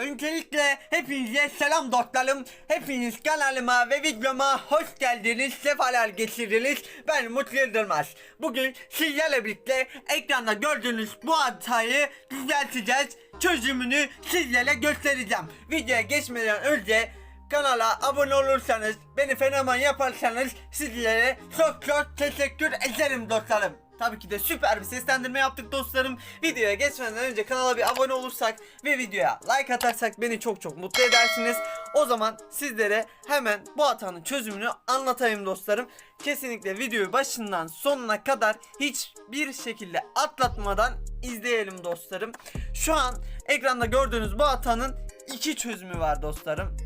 Öncelikle hepinize selam dostlarım. Hepiniz kanalıma ve videoma hoş geldiniz. Sefalar getirdiniz. Ben Mutlu Yıldırmaz. Bugün sizlerle birlikte ekranda gördüğünüz bu hatayı düzelteceğiz. Çözümünü sizlere göstereceğim. Videoya geçmeden önce kanala abone olursanız, beni fenomen yaparsanız sizlere çok çok teşekkür ederim dostlarım. Tabii ki de süper bir seslendirme yaptık dostlarım. Videoya geçmeden önce kanala bir abone olursak ve videoya like atarsak beni çok çok mutlu edersiniz. O zaman sizlere hemen bu hatanın çözümünü anlatayım dostlarım. Kesinlikle videoyu başından sonuna kadar hiçbir şekilde atlatmadan izleyelim dostlarım. Şu an ekranda gördüğünüz bu hatanın iki çözümü var dostlarım.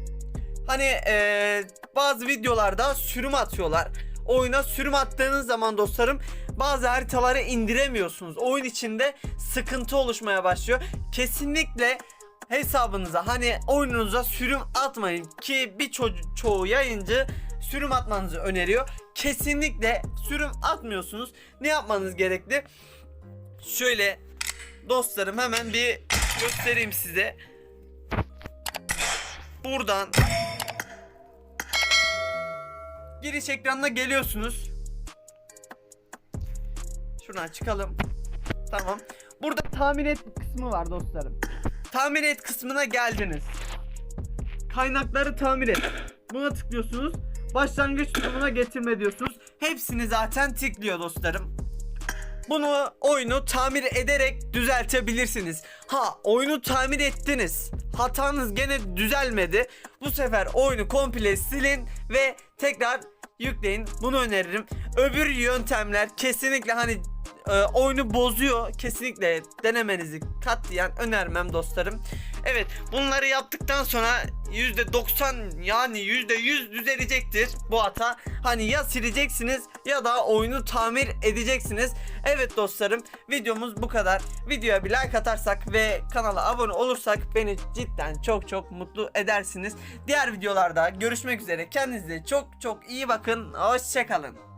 Hani eee, bazı videolarda sürüm atıyorlar. Oyuna sürüm attığınız zaman dostlarım bazı haritaları indiremiyorsunuz. Oyun içinde sıkıntı oluşmaya başlıyor. Kesinlikle hesabınıza hani oyununuza sürüm atmayın ki bir ço- çoğu yayıncı sürüm atmanızı öneriyor. Kesinlikle sürüm atmıyorsunuz. Ne yapmanız gerekli? Şöyle dostlarım hemen bir göstereyim size. Buradan giriş ekranına geliyorsunuz. Şuradan çıkalım. Tamam. Burada tahmin et kısmı var dostlarım. Tahmin et kısmına geldiniz. Kaynakları tahmin et. Buna tıklıyorsunuz. Başlangıç durumuna getirme diyorsunuz. Hepsini zaten tıklıyor dostlarım. Bunu oyunu tamir ederek düzeltebilirsiniz. Ha oyunu tamir ettiniz. Hatanız gene düzelmedi. Bu sefer oyunu komple silin ve tekrar yükleyin. Bunu öneririm. Öbür yöntemler kesinlikle hani e, oyunu bozuyor. Kesinlikle denemenizi katlayan önermem dostlarım. Evet bunları yaptıktan sonra %90 yani %100 düzelecektir bu hata. Hani ya sileceksiniz ya da oyunu tamir edeceksiniz. Evet dostlarım videomuz bu kadar. Videoya bir like atarsak ve kanala abone olursak beni cidden çok çok mutlu edersiniz. Diğer videolarda görüşmek üzere. Kendinize çok çok iyi bakın. Hoşçakalın.